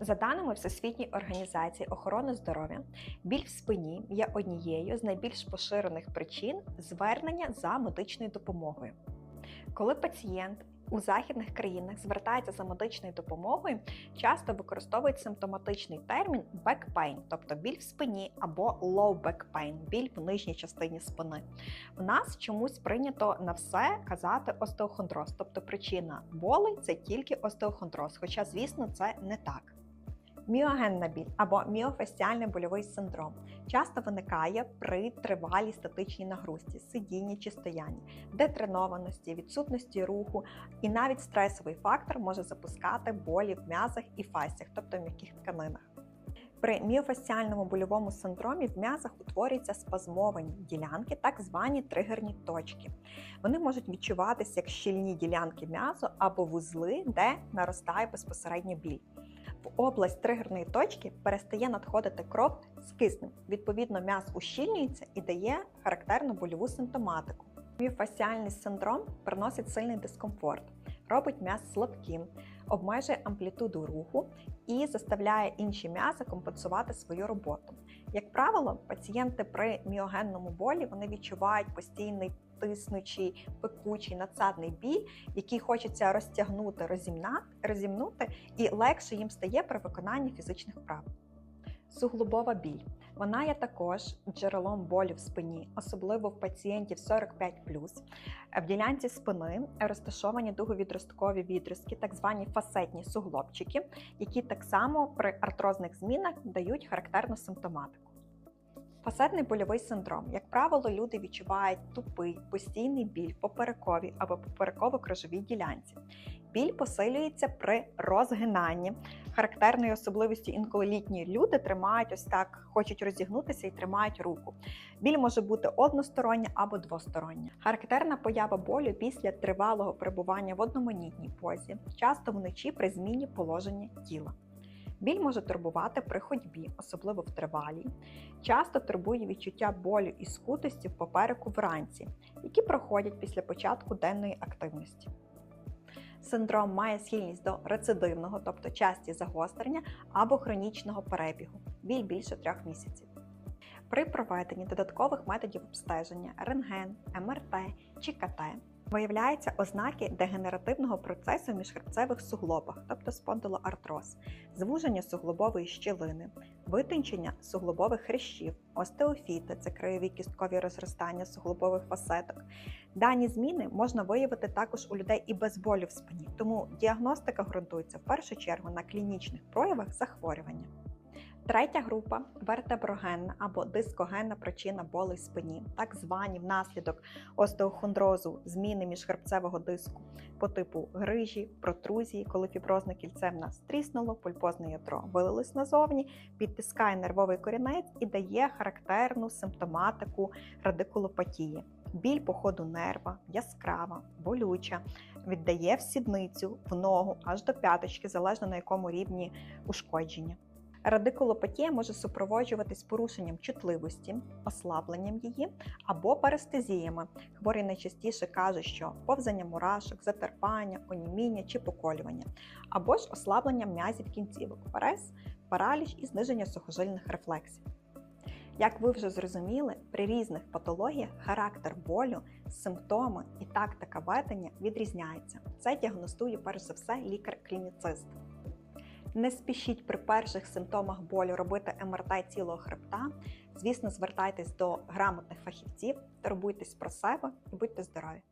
За даними Всесвітньої організації охорони здоров'я, біль в спині є однією з найбільш поширених причин звернення за медичною допомогою. Коли пацієнт у західних країнах звертається за медичною допомогою, часто використовують симптоматичний термін back pain, тобто біль в спині або low back pain, біль в нижній частині спини. У нас чомусь прийнято на все казати остеохондроз, тобто причина болей це тільки остеохондроз, хоча, звісно, це не так. Міогенна біль або міофасціальний больовий синдром часто виникає при тривалій статичній нагрузці, сидінні чи стоянні, детренованості, відсутності руху, і навіть стресовий фактор може запускати болі в м'язах і фасціях, тобто в м'яких тканинах. При міофасціальному больовому синдромі в м'язах утворюються спазмовані ділянки, так звані тригерні точки. Вони можуть відчуватися як щільні ділянки м'язу або вузли, де наростає безпосередньо біль. Область тригерної точки перестає надходити кров з киснем. Відповідно, м'яз ущільнюється і дає характерну больову симптоматику. Міофасціальний синдром приносить сильний дискомфорт, робить м'яз слабким, обмежує амплітуду руху і заставляє інші м'язи компенсувати свою роботу. Як правило, пацієнти при міогенному болі вони відчувають постійний тиснучий, пекучий, надсадний біль, який хочеться розтягнути, розімна- розімнути, і легше їм стає при виконанні фізичних вправ. Суглобова біль. Вона є також джерелом болю в спині, особливо в пацієнтів 45 В ділянці спини розташовані дуговідросткові відростки, так звані фасетні суглобчики, які так само при артрозних змінах дають характерну симптоматику. Фасетний больовий синдром. Як правило, люди відчувають тупий, постійний біль в поперековій або попереково-крижовій ділянці. Біль посилюється при розгинанні. Характерною особливістю інколи літні люди тримають ось так, хочуть розігнутися і тримають руку. Біль може бути одностороння або двостороння. Характерна поява болю після тривалого перебування в одноманітній позі, часто вночі при зміні положення тіла. Біль може турбувати при ходьбі, особливо в тривалій. Часто турбує відчуття болю і скутості в попереку вранці, які проходять після початку денної активності. Синдром має схильність до рецидивного, тобто часті загострення або хронічного перебігу, біль більше трьох місяців. При проведенні додаткових методів обстеження рентген, МРТ чи КТ виявляються ознаки дегенеративного процесу в міжхребцевих суглобах, тобто спондилоартроз, звуження суглобової щілини, витончення суглобових хрящів, остеофіти це краєві кісткові розростання суглобових фасеток. Дані зміни можна виявити також у людей і без болю в спині, тому діагностика ґрунтується в першу чергу на клінічних проявах захворювання. Третя група вертеброгенна або дискогенна причина болей в спині, так звані внаслідок остеохондрозу, зміни міжхребцевого диску по типу грижі, протрузії, коли фіброзне кільце в нас тріснуло, пульпозне ядро вилилось назовні, підтискає нервовий корінець і дає характерну симптоматику радикулопатії. Біль по ходу нерва, яскрава, болюча, віддає в сідницю, в ногу аж до п'яточки, залежно на якому рівні ушкодження. Радикулопатія може супроводжуватись порушенням чутливості, ослабленням її або парестезіями. Хворий найчастіше каже, що повзання мурашок, затерпання, оніміння чи поколювання, або ж ослабленням м'язів кінцівок, парез, параліч і зниження сухожильних рефлексів. Як ви вже зрозуміли, при різних патологіях характер болю, симптоми і тактика ведення відрізняється. Це діагностує перш за все лікар-клініцист. Не спішіть при перших симптомах болю робити МРТ цілого хребта. Звісно, звертайтесь до грамотних фахівців, турбуйтесь про себе і будьте здорові!